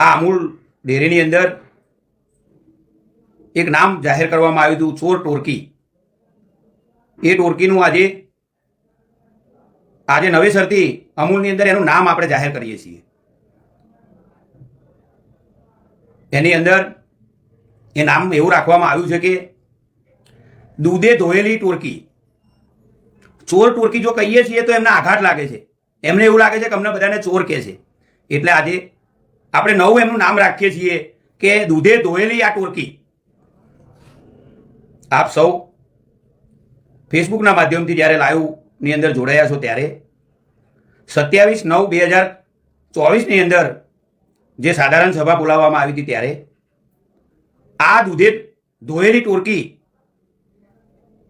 આ અમૂલ ડેરીની અંદર એક નામ જાહેર કરવામાં આવ્યું હતું, ચોર ટોરકી. એ ટોરકીનું આજે આજે નવેસરથી અમૂલની અંદર એનું નામ આપણે જાહેર કરીએ છીએ. એની અંદર એ નામ એવું રાખવામાં આવ્યું છે કે દૂધે ધોયેલી ટોરકી. ચોર ટોરકી જો કહીએ છીએ તો એમને આઘાત લાગે છે. એમને એવું લાગે છે કે અમને બધાને ચોર કહે છે. એટલે આજે આપણે નવું એમનું નામ રાખીએ છીએ કે દૂધે ધોયેલી આ ટોરકી આપ સૌ ફેસબુકના માધ્યમથી જ્યારે લાઈવની અંદર જોડાયા છો ત્યારે સત્યાવીસ નવ બે હજાર ચોવીસની અંદર જે સાધારણ સભા બોલાવવામાં આવી હતી ત્યારે આ દૂધે ધોયેલી ટોરકી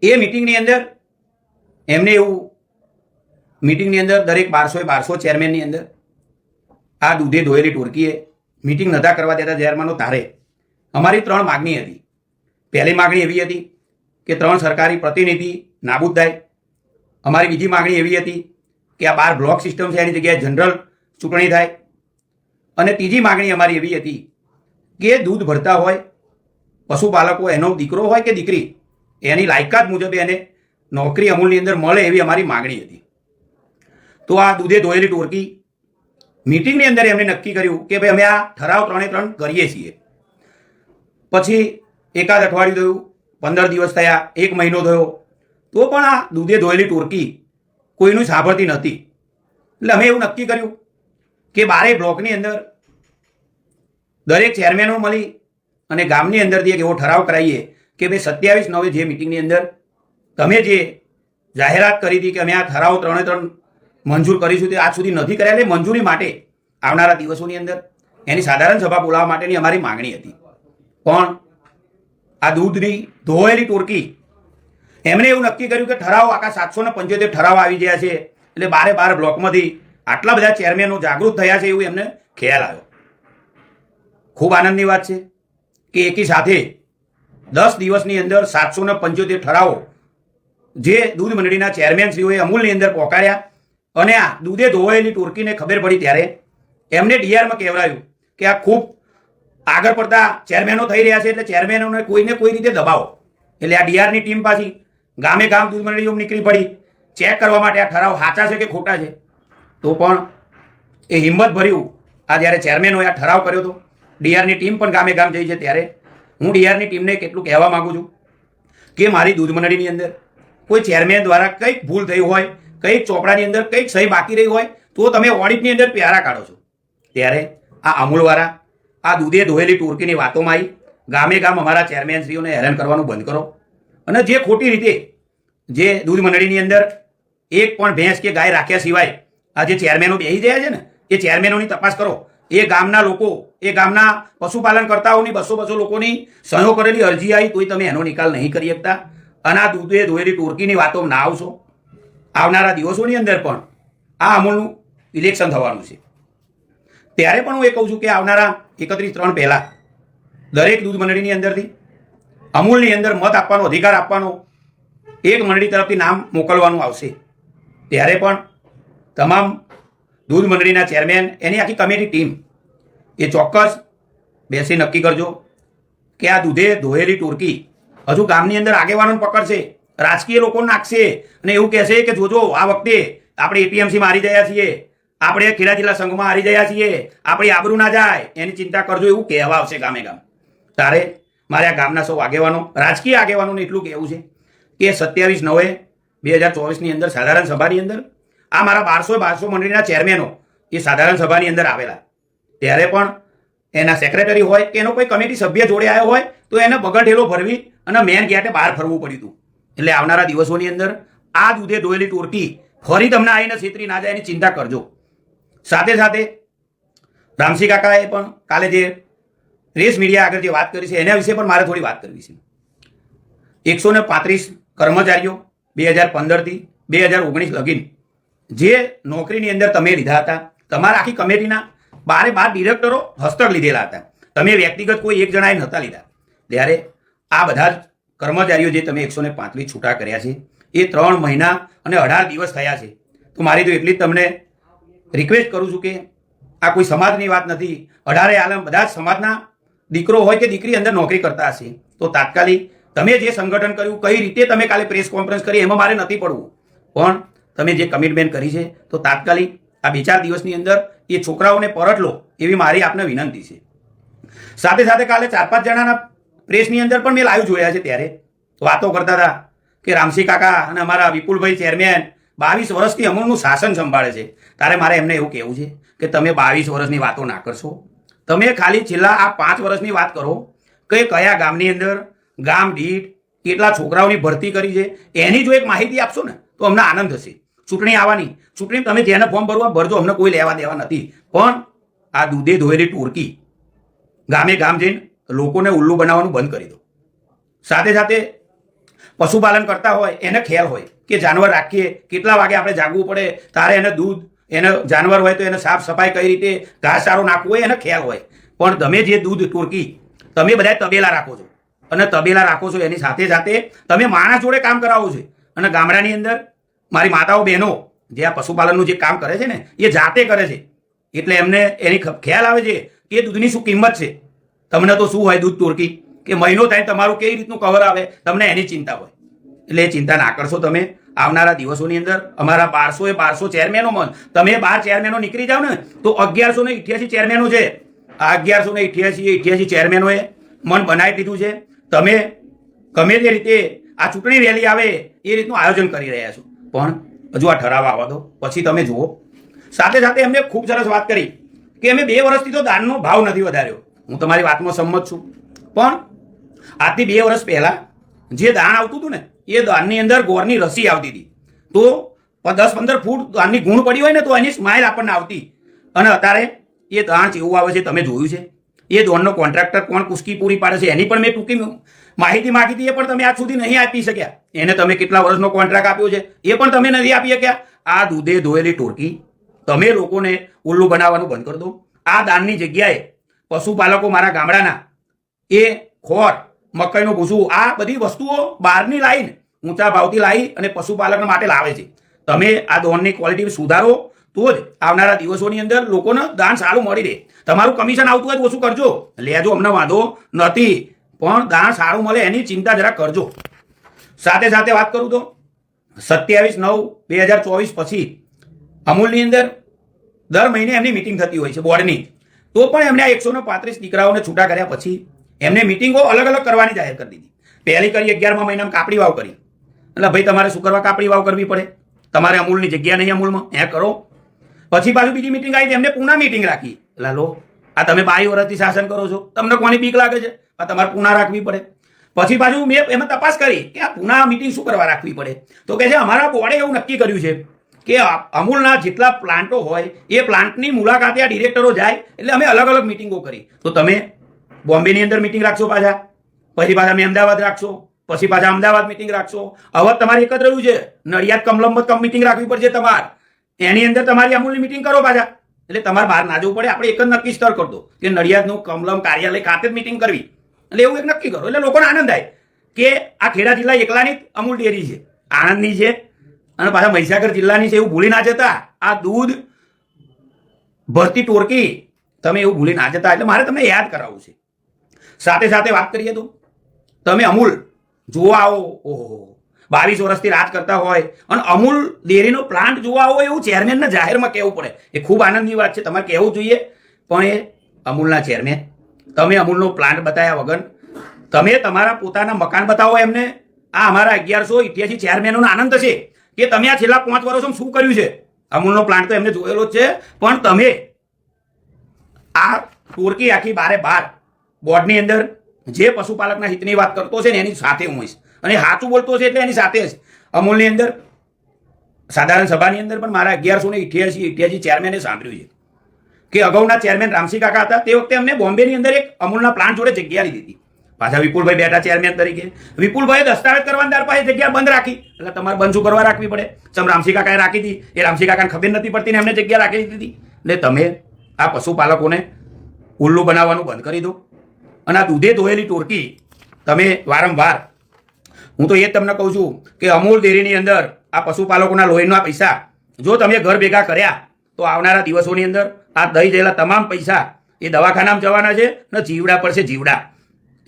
એ મિટિંગની અંદર એમને એવું મિટિંગની અંદર દરેક બારસો બારસો ચેરમેનની અંદર આ દૂધે ધોયેલી ટોળકીએ મિટિંગ નતા કરવા દેતા ચેરમેનો તારે અમારી ત્રણ માગણી હતી. પહેલી માગણી એવી હતી કે ત્રણ સરકારી પ્રતિનિધિ નાબૂદ થાય. અમારી બીજી માગણી એવી હતી કે આ બાર બ્લોક સિસ્ટમ છે, એની જગ્યાએ જનરલ ચૂંટણી થાય. અને ત્રીજી માગણી અમારી એવી હતી કે દૂધ ભરતા હોય, પશુપાલકો, એનો દીકરો હોય કે દીકરી, એની લાયકાત મુજબ એને નોકરી અમૂલની અંદર મળે એવી અમારી માગણી હતી. તો આ દૂધે ધોયેલી ટોરકી મિટિંગની અંદર એમણે નક્કી કર્યું કે ભાઈ અમે આ ઠરાવ ત્રણે ત્રણ કરીએ છીએ. પછી એકાદ અઠવાડિયું થયું, પંદર દિવસ થયા, એક મહિનો થયો, તો પણ આ દૂધે ધોયેલી ટોરકી કોઈનું સાંભળતી નહોતી. એટલે અમે એવું નક્કી કર્યું કે બારે બ્લોકની અંદર દરેક ચેરમેનો મળી અને ગામની અંદરથી એક એવો ઠરાવ કરાવીએ કે ભાઈ સત્યાવીસ નવે જે મિટિંગની અંદર તમે જે જાહેરાત કરી હતી કે અમે આ ઠરાવ ત્રણે ત્રણ મંજૂર કરીશું તે આજ સુધી નથી કર્યા એટલે મંજૂરી માટે આવનારા દિવસોની અંદર એની સાધારણ સભા બોલાવવા માટેની અમારી માંગણી હતી. પણ આ દૂધની ધોયેલી ટોરકી એમણે એવું નક્કી કર્યું કે ઠરાવ આખા સાતસો ને પંચોતેર ઠરાવ આવી ગયા છે એટલે બારે બાર બ્લોકમાંથી આટલા બધા ચેરમેનો જાગૃત થયા છે એવું એમને ખ્યાલ આવ્યો. ખૂબ આનંદની વાત છે કે એકી સાથે દસ દિવસની અંદર સાતસો ને પંચોતેર ઠરાવો જે દૂધ મંડળીના ચેરમેનશ્રીઓએ અમૂલની અંદર પહોંચાડ્યા અને આ દૂધે ધોવાયેલી ટોરકીને ખબર પડી ત્યારે એમને ડીઆરમાં કહેવડાયું કે આ ખૂબ આગળ પડતા ચેરમેનો થઈ રહ્યા છે એટલે ચેરમેનોને કોઈને કોઈ રીતે દબાવો. એટલે આ ડીઆરની ટીમ પાછી ગામે ગામ દૂધ મંડળીઓ નીકળી પડી. ચેક કરવા માટે આ ઠરાવ સાચા છે કે ખોટા છે? તો પણ એ હિંમત ભર્યું. આ જ્યારે ચેરમેનોએ આ ઠરાવ કર્યો હતો ડીઆરની ટીમ પણ ગામે ગામ જઈ છે ત્યારે હું ડીઆરની ટીમને કેટલું કહેવા માગું છું કે મારી દૂધ મંડળીની અંદર કોઈ ચેરમેન દ્વારા કંઈક ભૂલ થઈ હોય કંઈક ચોપડાની અંદર કંઈક સહી બાકી રહી હોય, તો તમે ઓડિટની અંદર પ્યારા કાઢો છો. ત્યારે આ અમૂલવાળા, આ દૂધે ધોયેલી ટોરકીની વાતોમાં આવી ગામે ગામ અમારા ચેરમેનશ્રીઓને હેરાન કરવાનું બંધ કરો. અને જે ખોટી રીતે, જે દૂધ મંડળીની અંદર એક પણ ભેંસ કે ગાય રાખ્યા સિવાય, આ જે ચેરમેનો બેસી ગયા છે ને, એ ચેરમેનોની તપાસ કરો. એ ગામના લોકો, એ ગામના પશુપાલન કરતાઓની બસો બસો લોકોની સહયો કરેલી અરજી આવી તોય તમે એનો નિકાલ નહીં કરી શકતા. અને આ દૂધે ધોયેલી ટોરકીની વાતો ના આવશો. આવનારા દિવસોની અંદર પણ આ અમૂલનું ઇલેક્શન થવાનું છે. ત્યારે પણ હું એ કહું છું કે આવનારા એકત્રીસ ત્રણ પહેલાં દરેક દૂધ મંડળીની અંદરથી, અમૂલની અંદર મત આપવાનો, અધિકાર આપવાનો એક મંડળી તરફથી નામ મોકલવાનું આવશે. ત્યારે પણ તમામ દૂધ મંડળીના ચેરમેન, એની આખી કમિટી ટીમ એ ચોક્કસ બેસી નક્કી કરજો કે આ દૂધે ધોયેલી ટોરકી હજુ ગામની અંદર આગેવાનો પકડશે. રાજકીય લોકો નાખશે. અને એવું કહેશે કે જોજો, આ વખતે આપણે એપીએમસીમાં હારી ગયા છીએ. આપણે ખેડા જિલ્લા સંઘમાં હારી ગયા છીએ. આપણી આબરૂ ના જાય. એની ચિંતા કરજો, એવું કહેવા આવશે ગામે ગામ તારે મારે આ ગામના સૌ આગેવાનો, રાજકીય આગેવાનોને એટલું કહેવું છે કે સત્યાવીસ નવે બે હજાર ચોવીસની અંદર સાધારણ સભાની અંદર, આ મારા બારસો બારસો મંડળીના ચેરમેનો એ સાધારણ સભાની અંદર આવેલા. ત્યારે પણ એના સેક્રેટરી હોય કે એનો કોઈ કમિટી સભ્ય જોડે આવ્યો હોય, તો એને બગડેલો ભરવી અને મેન ગેટે બહાર ફરવું પડ્યું હતું. એટલે આવનારા દિવસોની અંદર આ દૂધે ધોયેલી ટોરકી ફરી તમને આવીને છેતરી ના જાય એની ચિંતા કરજો. સાથે સાથે રામસી કાકાએ પણ કાલે જે રેસ મીડિયા આગળ જે વાત કરી છે એના વિશે પણ મારે થોડી વાત કરવી છે. એકસો ને પાંત્રીસ કર્મચારીઓ બે હજાર પંદરથી બે હજાર ઓગણીસ લગીન જે નોકરીની અંદર તમે લીધા હતા, તમારા આખી કમિટીના બારે બાર ડિરેક્ટરો હસ્તક લીધેલા હતા. તમે વ્યક્તિગત કોઈ એક જણાએ નહોતા લીધા. ત્યારે આ બધા જ કર્મચારીઓ જે તમે એકસો ને પાંત્રીસ છૂટા કર્યા છે, એ ત્રણ મહિના અને અઢાર દિવસ થયા છે. તો મારી તો એટલી જ તમને રિક્વેસ્ટ કરું છું કે આ કોઈ સમાજની વાત નથી. અઢારે આલમ બધા જ સમાજના દીકરો હોય કે દીકરી અંદર નોકરી કરતા હશે. તો તાત્કાલિક તમે જે સંગઠન કર્યું, કઈ રીતે તમે કાલે પ્રેસ કોન્ફરન્સ કરી, એમાં મારે નથી પડવું. પણ તમે જે કમિટમેન્ટ કરી છે, તો તાત્કાલિક આ બે ચાર દિવસની અંદર એ છોકરાઓને પરત લો એવી મારી આપને વિનંતી છે. સાથે સાથે કાલે ચાર પાંચ જણાના પ્રેસની અંદર પણ મેં લાઈવ જોયા છે ત્યારે. વાતો કરતા હતા કે રામસી કાકા અને અમારા વિપુલભાઈ ચેરમેન બાવીસ વર્ષથી અમૂલનું શાસન સંભાળે છે. તારે મારે એમને એવું કહેવું છે કે તમે બાવીસ વર્ષની વાતો ના કરશો. તમે ખાલી છેલ્લા આ પાંચ વર્ષની વાત કરો કે કયા ગામની અંદર ગામ દીઠ કેટલા છોકરાઓની ભરતી કરી છે. એની જો એક માહિતી આપશો ને તો અમને આનંદ થશે ચૂંટણી આવવાની. ચૂંટણી તમે જેને ફોર્મ ભરવા ભરજો, અમને કોઈ લેવા દેવા નથી. પણ આ દૂધે ધોયેલી ટોળકી ગામે ગામ જઈને લોકોને ઉલ્લુ બનાવવાનું બંધ કરી દો. સાથે સાથે પશુપાલન કરતા હોય, એને ખ્યાલ હોય કે જાનવર રાખીએ, કેટલા વાગે આપણે જાગવું પડે, તારે એને દૂધ, એને જાનવર હોય તો એને સાફ સફાઈ કઈ રીતે ઘાસચારો નાખવો હોય, એને ખ્યાલ હોય. પણ તમે જે દૂધ ટોરકી, તમે બધા તબેલા રાખો છો. અને તબેલા રાખો છો એની સાથે સાથે તમે માણસ જોડે કામ કરાવો છો. અને ગામડાની અંદર મારી માતાઓ બહેનો જે આ પશુપાલનનું જે કામ કરે છે ને, એ જાતે કરે છે. એટલે એમને એની ખ્યાલ આવે છે કે દૂધની શું કિંમત છે. તમને તો શું હોય દૂધ ટોળકી કે મહિનો થાય તમારું કેવી રીતનું કવર આવે? તમને એની ચિંતા હોય. એટલે એ ચિંતા ના કરશો તમે આવનારા દિવસોની અંદર. અમારા બારસો એ બારસો ચેરમેનો મન. તમે બાર ચેરમેનો નીકળી જાઓ ને, તો અગિયારસો ને ઇઠ્યાસી ચેરમેનો છે. આ અગિયારસો ને ઇઠ્યાસી ઇઠ્યાસી ચેરમેનોએ મન બનાવી દીધું છે. તમે ગમે તે રીતે આ ચૂંટણી રેલી આવે, એ રીતનું આયોજન કરી રહ્યા છો. પણ હજુ આ ઠરાવ આવવા દો. પછી તમે જુઓ. સાથે સાથે એમને ખૂબ સરસ વાત કરી કે અમે બે વર્ષથી તો દાનનો ભાવ નથી વધાર્યો. હું તમારી વાતમાં સંમત છું. પણ આજથી બે વર્ષ પહેલા જે દાન આવતું હતું ને, એ દાનની અંદર ગોળની રસી આવતી હતી. તો દસ પંદર ફૂટ દાનની ગુણ પડી હોય ને, તો એની સ્માઇલ આપણને આવતી. અને અત્યારે એ દાણ જેવું આવે છે, તમે જોયું છે. એ દોણનો કોન્ટ્રાક્ટર કોણ કુસ્કી પૂરી પાડે છે, એની પણ મેં ટૂંકી માહિતી માગી હતી, એ પણ તમે આજ સુધી નહીં આપી શક્યા. એને તમે કેટલા વર્ષનો કોન્ટ્રાક્ટ આપ્યો છે, એ પણ તમે નથી આપી શક્યા. આ દૂધે ધોયેલી ટોળકી તમે લોકોને ઉલ્લુ બનાવવાનું બંધ કરી દો. આ દાનની જગ્યાએ પશુપાલકો મારા ગામડાના. એ ખોર મકાઈનું ભૂસું, આ બધી વસ્તુઓ બહારની લાવીને ઊંચા ભાવથી લાવી અને પશુપાલક માટે લાવે છે. તમે આ દોણની ક્વોલિટી સુધારો, તો જ આવનારા દિવસોની અંદર લોકોને દાન સારું મળી રહે. તમારું કમિશન આવતું હોય તો ઓછું કરજો. લેજો, અમને વાંધો નથી. પણ દાન સારું મળે એની ચિંતા જરા કરજો. સાથે સાથે વાત કરું તો, સત્યાવીસ નવ બે હજાર ચોવીસ પછી અમૂલની અંદર દર મહિને એમની મિટિંગ થતી હોય છે બોર્ડની તો પણ એમને આ એકસો પાંત્રીસ દીકરાઓને છૂટા કર્યા પછી એમને મિટિંગો અલગ અલગ કરવાની જાહેર કરી દીધી. પહેલી કરી અગિયારમાં મહિનામાં કાપડી વાવ કરી. એટલે ભાઈ, તમારે શું કરવા કાપડી વાવ કરવી પડે. તમારે અમૂલની જગ્યા નહીં અમૂલમાં. એ કરો. પછી પાછું બીજી મિટિંગ આવી એમને પુના મિટિંગ રાખી. એટલે લો આ તમે બાઈ વર્ષથી શાસન કરો છો. તમને કોની બીક લાગે છે? આ તમારે પુના રાખવી પડે. પછી પાછું મેં એમાં તપાસ કરી કે આ પુના મિટિંગ શું કરવા રાખવી પડે. તો કે છે, અમારા બોર્ડે એવું નક્કી કર્યું છે. કે અમૂલના જેટલા પ્લાન્ટો હોય, એ પ્લાન્ટની મુલાકાતે આ ડિરેક્ટરો જાય, એટલે અમે અલગ અલગ મિટિંગો કરી તો તમે બોમ્બેની અંદર મિટિંગ રાખશો પાછા, પછી પાછા અમે અમદાવાદ રાખશો, પછી પાછા અમદાવાદ મિટિંગ રાખશો. હવે તમારે એક જ રહ્યું છે, નડિયાદ કમલમ કમ મિટિંગ રાખવી પડશે તમારે. એની અંદર તમારી અમૂલની મિટિંગ કરો પાછા. એટલે તમારે બહાર ના જવું પડે, આપણે એક જ નક્કી સ્તર કરી દો કે નડિયાદનું કમલમ કાર્યાલય ખાતે જ મિટિંગ કરવી. એટલે એવું એક નક્કી કરો, એટલે લોકોને આનંદ થાય કે આ ખેડા જિલ્લા એકલાની જ અમૂલ ડેરી છે. આણંદની છે અને પાછા મહીસાગર જિલ્લાની છે એવું ભૂલી ના જતા. આ દૂધ ભરતી ટોરકી તમે એવું ભૂલી ના જતા. એટલે મારે તમને યાદ કરાવવું છે. સાથે સાથે વાત કરીએ તો તમે અમૂલ જોવા આવો. ઓહો. બાવીસ વર્ષથી રાત કરતા હોય. અને અમૂલ ડેરીનો પ્લાન્ટ જોવા આવો એવું ચેરમેનને જાહેરમાં કહેવું પડે. એ ખૂબ આનંદની વાત છે. તમારે કહેવું જોઈએ. પણ એ અમૂલના ચેરમેન, તમે અમૂલનો પ્લાન્ટ બતાવ્યા વગર, તમે તમારા પોતાના મકાન બતાવો એમને. આ અમારા અગિયારસો ઇઠ્યાસી ચેરમેનોનો આનંદ છે. કે તમે આ છેલ્લા પાંચ વર્ષમાં શું કર્યું છે? અમૂલનો પ્લાન્ટ તો એમને જોયેલો છે. પણ તમે આ ટોરકી આખી બારે બાર બોર્ડની અંદર જે પશુપાલકના હિતની વાત કરતો છે ને એની સાથે હું હોઈશ. અને સાચું બોલતો છે એટલે એની સાથે જ. અમૂલની અંદર, સાધારણ સભાની અંદર પણ મારા અગિયારસો ને ઇઠ્યાસી ઇઠ્યાસી ચેરમેને સાંભળ્યું છે. કે અગાઉના ચેરમેન રામસી કાકા હતા, તે વખતે અમને બોમ્બેની અંદર એક અમૂલના પ્લાન્ટ જોડે જગ્યા લીધી હતી પાછા વિપુલભાઈ બેઠા ચેરમેન તરીકે. વિપુલભાઈ દસ્તાવેજ કરવાની પાસે જગ્યા બંધ રાખી. એટલે તમારે બંધ શું કરવા રાખવી પડે? ચમ રામસી કાકાએ રાખી હતી? એ રામસી કાકાને ખબર નથી પડતી ને એમને જગ્યા રાખી દીધી એટલે તમે આ પશુપાલકોને ઉલ્લુ બનાવવાનું બંધ કરી દો. અને આ દૂધે ધોયેલી ટોળકી તમે વારંવાર, હું તો એ જ તમને કહું છું કે અમૂલ ડેરીની અંદર આ પશુપાલકોના લોહીના પૈસા, જો તમે ઘર ભેગા કર્યા, તો આવનારા દિવસોની અંદર આ દઈ ગયેલા તમામ પૈસા એ દવાખાનામાં જવાના છે ને જીવડા પડશે જીવડા.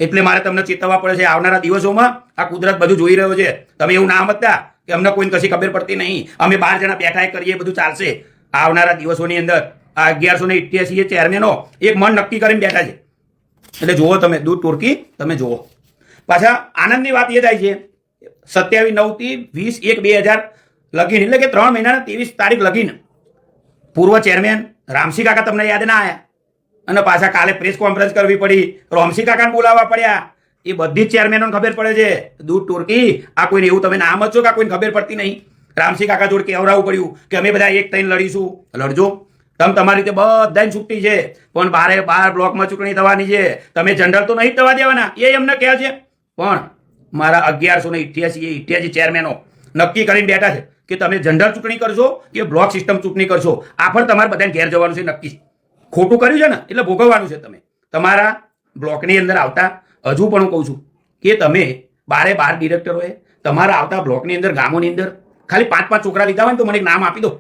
એટલે મારે તમને ચેતવવા પડે છે આવનારા દિવસોમાં આ કુદરત બધું જોઈ રહ્યો છે. તમે એવું ના સમજતા કે અમને કોઈને કશી ખબર પડતી નહીં. અમે બાર જણા બેઠા કરીએ બધું ચાલશે. આવનારા દિવસોની અંદર આ અગિયારસો ને ઇઠ્યાસી ચેરમેનો એક મન નક્કી કરીને બેઠા છે. એટલે જુઓ તમે, દૂધ ટોરકી તમે જુઓ. પાછા આનંદની વાત એ થાય છે, સત્યાવીસ નવથી વીસ એક બે હજાર લગીન, એટલે કે ત્રણ મહિનાના ત્રેવીસ તારીખ લગીન, પૂર્વ ચેરમેન રામસી કાકા તમને યાદ ના આવ્યા. અને પાછા કાલે પ્રેસ કોન્ફરન્સ કરવી પડી. રોમસી કાકાને બોલાવવા પડ્યા. એ બધી જ ચેરમેનોને ખબર પડે છે. દૂધ ટોરકી આ કોઈને એવું તમે નામ જ છો કે આ કોઈને ખબર પડતી નહીં? રામસી કાકા જોડે કહેવડાવવું પડ્યું કે અમે બધા એક થઈને લડીશું. લડજો. તમે તમારી રીતે બધાની છૂટી છે. પણ બારે બાર બ્લોકમાં ચૂંટણી થવાની છે. તમે જનરલ તો નહીં થવા દેવાના. એ એમને કહે છે. પણ મારા અગિયારસો ને ઇઠ્યાસી ઇઠ્યાસી ચેરમેનો નક્કી કરીને બેઠા છે કે તમે જનરલ ચૂંટણી કરશો કે બ્લોક સિસ્ટમ ચૂંટણી કરશો આ પણ તમારે બધાને ઘેર જવાનું છે નક્કી. ખોટું કર્યું છે ને, એટલે ભોગવવાનું છે તમે. તમારા બ્લોકની અંદર આવતા, હજુ પણ કહું છું કે તમે બારે બાર ડિરેક્ટરોએ તમારા આવતા બ્લોકની અંદર, ગામોની અંદર, ખાલી પાંચ પાંચ છોકરા લીધા હોય ને તો મને એક નામ આપી દો.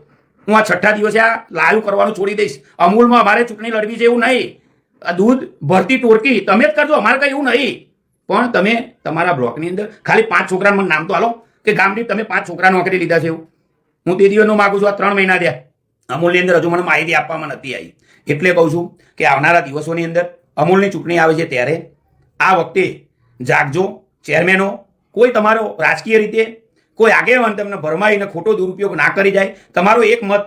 હું આ છઠ્ઠા દિવસે આ લાઈવ કરવાનું છોડી દઈશ. અમૂલમાં અમારે ચૂંટણી લડવી છે એવું નહીં. આ દૂધ ભરતી ટોરકી તમે જ કરજો, અમારે કંઈ એવું નહીં. પણ તમે તમારા બ્લોકની અંદર, ખાલી પાંચ છોકરાનું મને નામ તો હાલો કે ગામની તમે પાંચ છોકરા નોકરી લીધા છે એવું. હું તે દિવસનું માગું છું, આ ત્રણ મહિના થયા. અમૂલની અંદર હજુ મને માહિતી આપવામાં નથી આવી. એટલે કહું છું કે આવનારા દિવસોની અંદર અમૂલની ચૂંટણી આવે છે ત્યારે આ વખતે જાગજો ચેરમેનો કોઈ તમારો રાજકીય રીતે કોઈ આગેવાન તમને ભરમાઈને ખોટો દુરુપયોગ ના કરી જાય, તમારો એક મત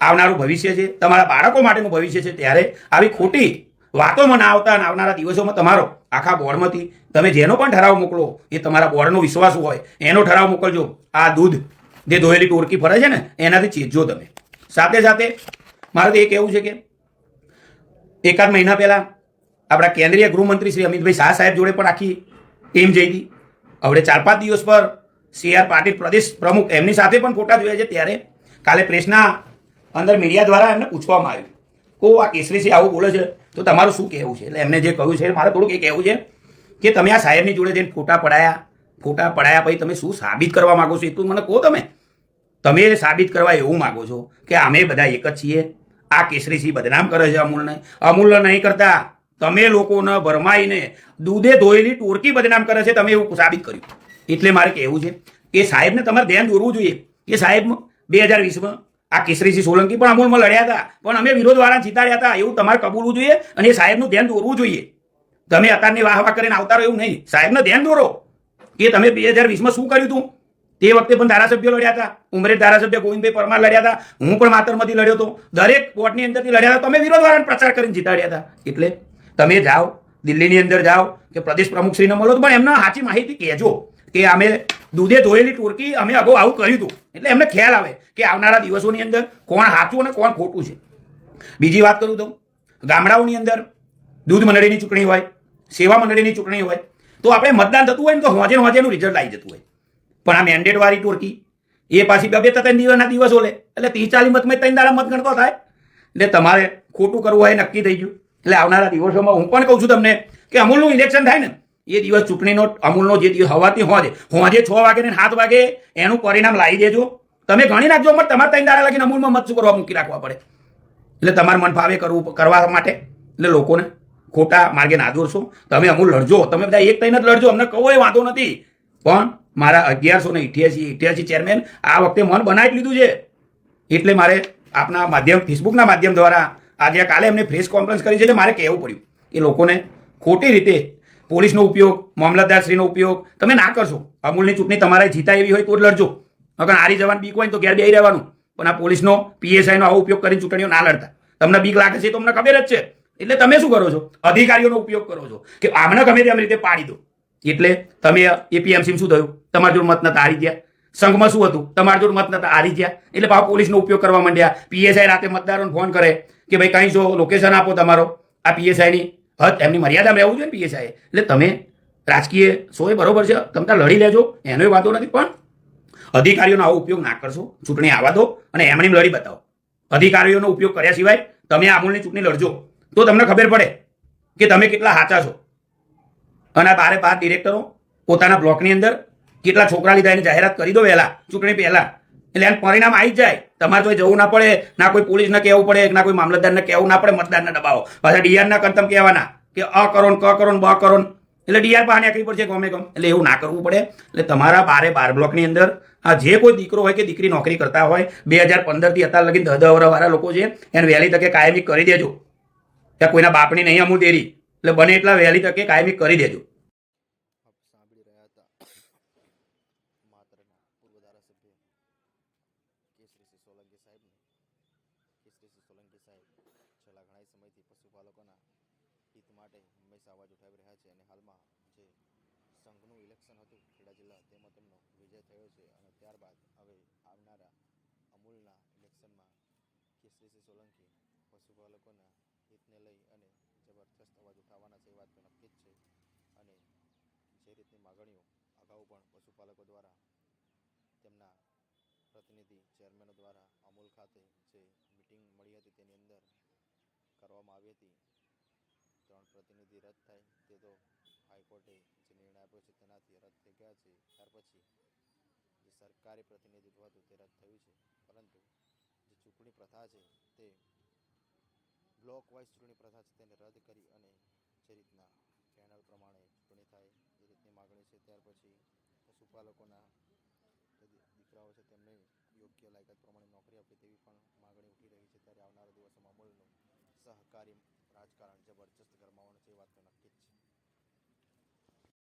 આવનારું ભવિષ્ય છે, તમારા બાળકો માટેનું ભવિષ્ય છે, ત્યારે આવી ખોટી વાતોમાં ના આવતા અને આવનારા દિવસોમાં તમારો આખા બોર્ડમાંથી તમે જેનો પણ ઠરાવ મોકલો, એ તમારા બોર્ડનો વિશ્વાસ હોય, એનો ઠરાવ મોકલજો. આ દૂધ જે ધોયેલી ટોરકી ફરે છે ને, એનાથી ચેતજો તમે. સાથે સાથે મારે તો એ કહેવું છે કે એકાદ મહિના પહેલાં આપણા કેન્દ્રીય ગૃહમંત્રી શ્રી અમિતભાઈ શાહ સાહેબ જોડે પણ આખી ટીમ જઈ હતી. હવે ચાર પાંચ દિવસ પર સી આર પાટીલ પ્રદેશ પ્રમુખ એમની સાથે પણ ફોટા જોયા છે. ત્યારે કાલે પ્રેસના અંદર મીડિયા દ્વારા એમને પૂછવામાં આવ્યું. કો આ કેસરીસિંહ આવું બોલે છે? તો તમારું શું કહેવું છે? એટલે એમને જે કહ્યું છે, મારે થોડુંક એ કહેવું છે કે તમે આ સાહેબની જોડે જઈને ફોટા પડાયા ફોટા પડાયા પછી તમે શું સાબિત કરવા માગો છો? એ તો મને કહો તમે. તમે સાબિત કરવા એવું માગો છો કે અમે બધા એક જ છીએ? આ કેસરીસિંહ બદનામ કરે છે અમૂલને. અમૂલ નહીં કરતા. તમે લોકોને ભરમાઈને દૂધે ધોયેલી ટોરકી બદનામ કરે છે, તમે એવું સાબિત કર્યું. એટલે મારે કહેવું છે કે સાહેબને તમારે ધ્યાન દોરવું જોઈએ. કે સાહેબ બે હજાર વીસમાં આ કેસરીસિંહ સોલંકી પણ અમૂલમાં લડ્યા હતા. પણ અમે વિરોધવાળા જીતાડ્યા હતા. એવું તમારે કબૂલવું જોઈએ અને એ સાહેબનું ધ્યાન દોરવું જોઈએ. તમે અત્યારની વાહ વાહ કરીને આવતા રહો એવું નહીં. સાહેબને ધ્યાન દોરો કે તમે બે હજાર વીસમાં શું કર્યું હતું તે વખતે પણ ધારાસભ્યો લડ્યા હતા. ઉમરે ધારાસભ્ય ગોવિંદભાઈ પરમાર લડ્યા હતા. હું પણ માતરમાંથી લડ્યો હતો. દરેક વોર્ડની અંદરથી લડ્યા હતા. તમે વિરોધવાળાને પ્રચાર કરીને જીતાડ્યા હતા. એટલે તમે જાઓ, દિલ્હીની અંદર જાઓ, કે પ્રદેશ પ્રમુખશ્રીને મળો પણ એમને સાચી માહિતી કહેજો કે અમે દૂધે ધોયેલી ટોરકી અમે અગાઉ આવું કર્યું હતું. એટલે એમને ખ્યાલ આવે કે આવનારા દિવસોની અંદર કોણ સાચું અને કોણ ખોટું છે. બીજી વાત કરું તો, ગામડાઓની અંદર દૂધ મંડળીની ચૂંટણી હોય, સેવા મંડળીની ચૂંટણી હોય, તો આપણે મતદાન થતું હોય ને તો હોજે હોજેનું રિઝલ્ટ આવી જતું હોય. પણ આ મેન્ડેટ વાળી ટોરકી એ પાછી બે બે ત્રણ દિવસના દિવસો લે એટલે ત્રીસ ચાલીસ મતમાં ત્રણ દાડા મત ગણતો થાય. એટલે તમારે ખોટું કરવું હોય નક્કી થઈ ગયું. એટલે આવનારા દિવસોમાં હું પણ કહું છું તમને કે અમૂલનું ઇલેક્શન થાય ને, એ દિવસ ચૂંટણીનો, અમૂલનો જે દિવસ હવાથી હોજે હોજે છ વાગે ને સાત વાગે એનું પરિણામ લાવી દેજો. તમે ગણી નાખજો, પણ તમારે ત્રણ દાડા લાગીને અમૂલમાં મત શું કરવા મૂકી રાખવા પડે. એટલે તમારે મન ફાવે કરવું, કરવા માટે. એટલે લોકોને ખોટા માર્ગે ના દોરશો. તમે અમૂલ લડજો. તમે બધા એક થઈને જ લડજો. અમને કહો એ વાંધો નથી. પણ મારા અગિયારસો ને ઇઠ્યાસી ઇઠ્યાસી ચેરમેન આ વખતે મન બનાવી લીધું છે. એટલે મારે આપના માધ્યમ, ફેસબુકના માધ્યમ દ્વારા આજે કાલે એમને પ્રેસ કોન્ફરન્સ કરી છે એટલે મારે કહેવું પડ્યું એ લોકોને ખોટી રીતે પોલીસનો ઉપયોગ, મામલતદારશ્રીનો ઉપયોગ તમે ના કરશો. અમૂલની ચૂંટણી તમારે જીતા એવી હોય તો જ લડજો. અગર હારી જવાનું બીક હોય તો ઘેર બેહી રહેવાનું. પણ આ પોલીસનો, પીએસઆઈનો આવો ઉપયોગ કરીને ચૂંટણીઓ ના લડતા. તમને બીક લાગે છે તો તમને ખબર જ છે. એટલે તમે શું કરો છો? અધિકારીઓનો ઉપયોગ કરો છો. કે આમને ગમે તેમ રીતે પાડી દો. એટલે તમે એપીએમસી શું થયું? તમારા જોડે મત નતા હારી ગયા. સંઘમાં શું હતું? તમારા જોડે મત નતા હારી ગયા. એટલે પાછા પોલીસનો ઉપયોગ કરવા માંડ્યા. પીએસઆઈ રાતે મતદારોને ફોન કરે કે ભાઈ કાંઈ જો લોકેશન આપો તમારો. આ પીએસઆઈની હદ, એમની મર્યાદામાં રહેવું જોઈએ પીએસઆઈ એટલે તમે રાજકીય સોય બરોબર છે. તમે લડી લેજો. એનો વાંધો નથી. પણ અધિકારીઓનો આવો ઉપયોગ ના કરશો. ચૂંટણી આવવા દો અને એમણે એમ લડી બતાવો. અધિકારીઓનો ઉપયોગ કર્યા સિવાય તમે આમૂલની ચૂંટણી લડજો. તો તમને ખબર પડે કે તમે કેટલા સાચા છો. અને આ બારે બાર ડિરેક્ટરો પોતાના બ્લોકની અંદર કેટલા છોકરા લીધા એની જાહેરાત કરી દો વહેલા, ચૂંટણી પહેલા. એટલે એમ પરિણામ આવી જ જાય. તમારે તો જવું ના પડે, ના કોઈ પોલીસને કહેવું પડે, ના કોઈ મામલતદારને કહેવું ના પડે મતદારને દબાવો. પાછા ડીઆરના કરતમ કહેવાના કે અ કરો ક કરો ને બ કરો એટલે ડીઆર બહાને નીકળી પડશે ગમે ગમ. એટલે એવું ના કરવું પડે. એટલે તમારા બારે બાર બ્લોકની અંદર આ જે કોઈ દીકરો હોય કે દીકરી નોકરી કરતા હોય, બે હજાર પંદરથી અત્યાર લગી દહ વાળા લોકો છે, એને વહેલી તકે કાયમી કરી દેજો. કે કોઈના બાપની નહીં અમુલ દેરી. એટલે બને એટલા વહેલી તકે કાયમી કરી દેજો. સાંભળી રહ્યા હતા માત્રના પૂર્વ ધારાસભ્ય કેસરીસિંહ સોલંકી સાહેબને કેસરીસિંહ સોલંકી સાહેબ છેલ્લા ઘણા સમયથી પશુપાલકોના હિત માટે હંમેશા અવાજ ઉઠાવી રહ્યા છે અને હાલમાં જે સંઘનું ઇલેક્શન હતું ખેડા તેમાં તેમનો વિજય થયો છે અને ત્યારબાદ હવે આવનારા અમૂલના ઇલેક્શનમાં કેસરીસિંહ સોલંકી પશુપાલકોના હિતને લઈ અને જબરદસ્ત અવાજ ઉઠાવવાના છે, એ વાત તો નક્કી જ છે. અને જે રીતની માગણીઓ અગાઉ પણ પશુપાલકો દ્વારા તેમના પ્રતિનિધિ ચેરમેનો દ્વારા અમૂલ ખાતે જે મિટિંગ મળી હતી તેની અંદર કરવામાં આવી હતી, ત્રણ પ્રતિનિધિ રદ થાય, તે તો હાઈકોર્ટે જે નિર્ણય આપ્યો છે તેનાથી રદ થઈ ગયા છે. ત્યાર પછી જે સરકારી પ્રતિનિધિત્વ હતું તે રદ થયું છે. પરંતુ જે ચૂંટણી પ્રથા છે તે બ્લોક વાઇઝ ચૂંટણી પ્રથા છે તેને રદ કરી અને જે રીતના પેનલ પ્રમાણે ચૂંટણી થાય એ રીતની માગણી છે ત્યાર પછી પશુપાલકોના દીકરાઓ છે તેમને યોગ્ય લાયકાત પ્રમાણે નોકરી આપે તેવી પણ માગણી ઉઠી રહી છે. ત્યારે આવનારા દિવસોમાં અમૂલનું સહકારી રાજકારણ જબરજસ્ત ગરમાવાનું છે એ વાત તો